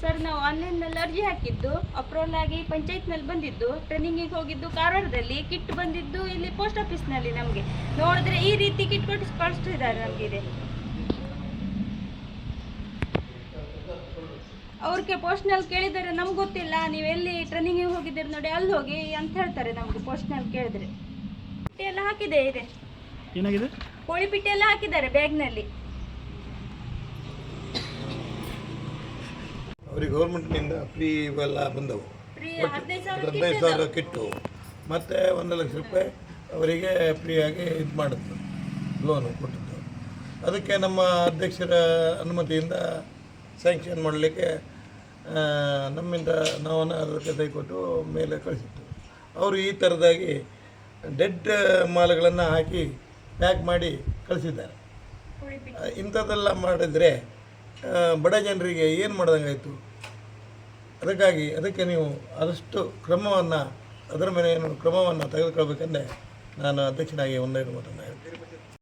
Sir ನಾವು ಆನ್ಲೈನ್ನಲ್ಲಿ ಅರ್ಜಿ ಹಾಕಿದ್ದು ಅಪ್ರೂವಲ್ ಆಗಿ ಪಂಚಾಯತ್ನಲ್ಲಿ ಬಂದಿದ್ದು ಟ್ರೈನಿಂಗಿಗೆ ಹೋಗಿದ್ದು ಕಾರವಾರದಲ್ಲಿ ಕಿಟ್ ಬಂದಿದ್ದು ಇಲ್ಲಿ ಪೋಸ್ಟ್ ಆಫೀಸ್ನಲ್ಲಿ ನಮಗೆ. ನೋಡಿದ್ರೆ ಈ ರೀತಿ ಕಿಟ್ ಕೊಟ್ಟು ಕಳಿಸ್ತಿದ್ದಾರೆ ನಮಗಿದೆ ಅವ್ರಿಗೆ ಪೋಸ್ಟ್ನಲ್ಲಿ ಕೇಳಿದರೆ ನಮ್ಗೆ ಗೊತ್ತಿಲ್ಲ. ನೀವು ಎಲ್ಲಿ ಟ್ರೈನಿಂಗಿಗೆ ಹೋಗಿದ್ದೀರಿ ನೋಡಿ ಅಲ್ಲಿ ಹೋಗಿ ಅಂತ ಹೇಳ್ತಾರೆ ನಮಗೆ ಪೋಸ್ಟ್ನಲ್ಲಿ ಕೇಳಿದ್ರೆ. ಎಲ್ಲ ಹಾಕಿದೆ ಇದೆ? ಏನಾಗಿದೆ? ಕೋಳಿ ಪಿಟ್ಟೆ ಎಲ್ಲ ಹಾಕಿದ್ದಾರೆ ಬ್ಯಾಗ್ನಲ್ಲಿ ಅವ್ರಿಗೆ ಗೌರ್ಮೆಂಟ್ನಿಂದ ಫ್ರೀ ಇವೆಲ್ಲ ಬಂದವು. ಹದಿನೈದು ಸಾವಿರ ಕಿಟ್ಟು ಮತ್ತು ಒಂದು ಲಕ್ಷ ರೂಪಾಯಿ ಅವರಿಗೆ ಫ್ರೀಯಾಗಿ ಇದು ಮಾಡಿದ್ದು ಲೋನು ಕೊಟ್ಟಿದ್ದು. ಅದಕ್ಕೆ ನಮ್ಮ ಅಧ್ಯಕ್ಷರ ಅನುಮತಿಯಿಂದ ಸ್ಯಾಂಕ್ಷನ್ ಮಾಡಲಿಕ್ಕೆ ನಮ್ಮಿಂದ ನಾವು ಅದಕ್ಕೆ ಕೈ ಕೊಟ್ಟು ಮೇಲೆ ಕಳಿಸಿತ್ತು. ಅವರು ಈ ಥರದಾಗಿ ಡೆಡ್ ಮಾಲುಗಳನ್ನು ಹಾಕಿ ಪ್ಯಾಕ್ ಮಾಡಿ ಕಳಿಸಿದ್ದಾರೆ. ಇಂಥದ್ದೆಲ್ಲ ಮಾಡಿದರೆ ಬಡ ಜನರಿಗೆ ಏನು ಮಾಡ್ದಂಗಾಯಿತು? ಅದಕ್ಕಾಗಿ ಅದಕ್ಕೆ ನೀವು ಆದಷ್ಟು ಕ್ರಮವನ್ನು, ಅದರ ಮೇಲೆ ಏನು ಕ್ರಮವನ್ನು ತೆಗೆದುಕೊಳ್ಬೇಕಂದ್ರೆ ನಾನು ಅಧ್ಯಕ್ಷನಾಗಿ ಒಂದೇ ಮಾತನ್ನು ಹೇಳ್ತೀನಿ.